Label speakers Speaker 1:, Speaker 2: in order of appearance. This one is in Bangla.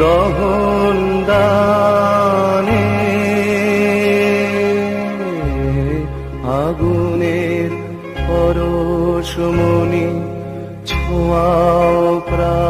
Speaker 1: দহন দানে আগুনের পরশমণি ছোঁয়াও প্রা